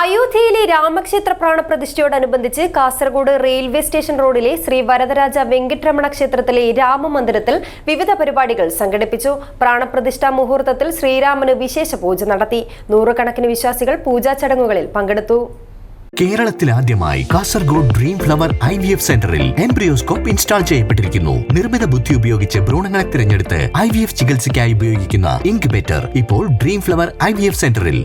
അയോധ്യയിലെ രാമക്ഷേത്ര പ്രാണപ്രതിഷ്ഠയോടനുബന്ധിച്ച് Kasaragod railway station റോഡിലെ ശ്രീ വരദരാജ വെങ്കിട്ടരമണ ക്ഷേത്രത്തിലെ രാമമന്ദിരത്തിൽ വിവിധ പരിപാടികൾ സംഘടിപ്പിച്ചു. പ്രാണപ്രതിഷ്ഠാ മുഹൂർത്തത്തിൽ ശ്രീരാമന് വിശേഷ പൂജ നടത്തി. നൂറുകണക്കിന് വിശ്വാസികൾ പൂജാ ചടങ്ങുകളിൽ പങ്കെടുത്തു. കേരളത്തിൽ ആദ്യമായി Kasaragod dream flower I V F സെന്ററിൽ എംബ്രിയോസ്കോപ്പ് ഇൻസ്റ്റാൾ ചെയ്യപ്പെട്ടിരിക്കുന്നു. നിർമ്മിത ബുദ്ധി ഉപയോഗിച്ച് ഭ്രൂണങ്ങളെ തിരഞ്ഞെടുത്ത് ഐ വി എഫ് ചികിത്സയ്ക്കായി ഉപയോഗിക്കുന്ന ഇൻക്യുബേറ്റർ ഇപ്പോൾ dream flower I V F സെന്ററിൽ.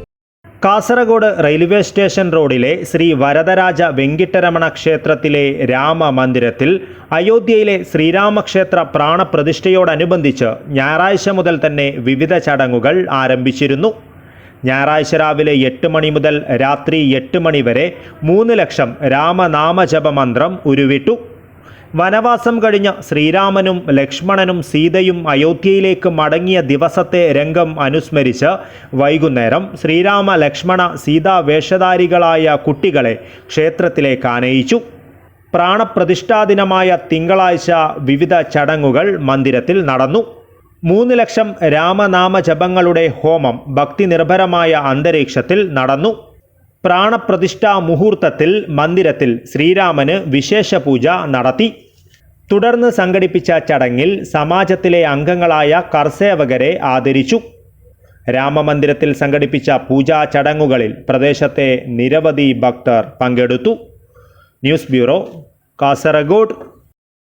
കാസർഗോഡ് റെയിൽവേ സ്റ്റേഷൻ റോഡിലെ ശ്രീ വരദരാജ വെങ്കിട്ടരമണ ക്ഷേത്രത്തിലെ രാമമന്ദിരത്തിൽ അയോധ്യയിലെ ശ്രീരാമക്ഷേത്ര പ്രാണപ്രതിഷ്ഠയോടനുബന്ധിച്ച് ഞായറാഴ്ച മുതൽ തന്നെ വിവിധ ചടങ്ങുകൾ ആരംഭിച്ചിരുന്നു. ഞായറാഴ്ച രാവിലെ എട്ട് മണി മുതൽ രാത്രി എട്ട് മണി വരെ മൂന്ന് ലക്ഷം രാമനാമജപ മന്ത്രം ഉരുവിട്ടു. വനവാസം കഴിഞ്ഞ ശ്രീരാമനും ലക്ഷ്മണനും സീതയും അയോധ്യയിലേക്ക് മടങ്ങിയ ദിവസത്തെ രംഗം അനുസ്മരിച്ച് വൈകുന്നേരം ശ്രീരാമ ലക്ഷ്മണ സീതാ വേഷധാരികളായ കുട്ടികളെ ക്ഷേത്രത്തിലേക്ക് ആനയിച്ചു. പ്രാണപ്രതിഷ്ഠാ ദിനമായ തിങ്കളാഴ്ച വിവിധ ചടങ്ങുകൾ മന്ദിരത്തിൽ നടന്നു. മൂന്ന് ലക്ഷം രാമനാമ ജപങ്ങളുടെ ഹോമം ഭക്തിനിർഭരമായ അന്തരീക്ഷത്തിൽ നടന്നു. പ്രാണപ്രതിഷ്ഠാ മുഹൂർത്തത്തിൽ മന്ദിരത്തിൽ ശ്രീരാമന് വിശേഷ പൂജ നടത്തി. തുടർന്ന് സംഘടിപ്പിച്ച ചടങ്ങിൽ സമാജത്തിലെ അംഗങ്ങളായ കർസേവകരെ ആദരിച്ചു. രാമമന്ദിരത്തിൽ സംഘടിപ്പിച്ച പൂജാ ചടങ്ങുകളിൽ പ്രദേശത്തെ നിരവധി ഭക്തർ പങ്കെടുത്തു. News bureau Kasaragod.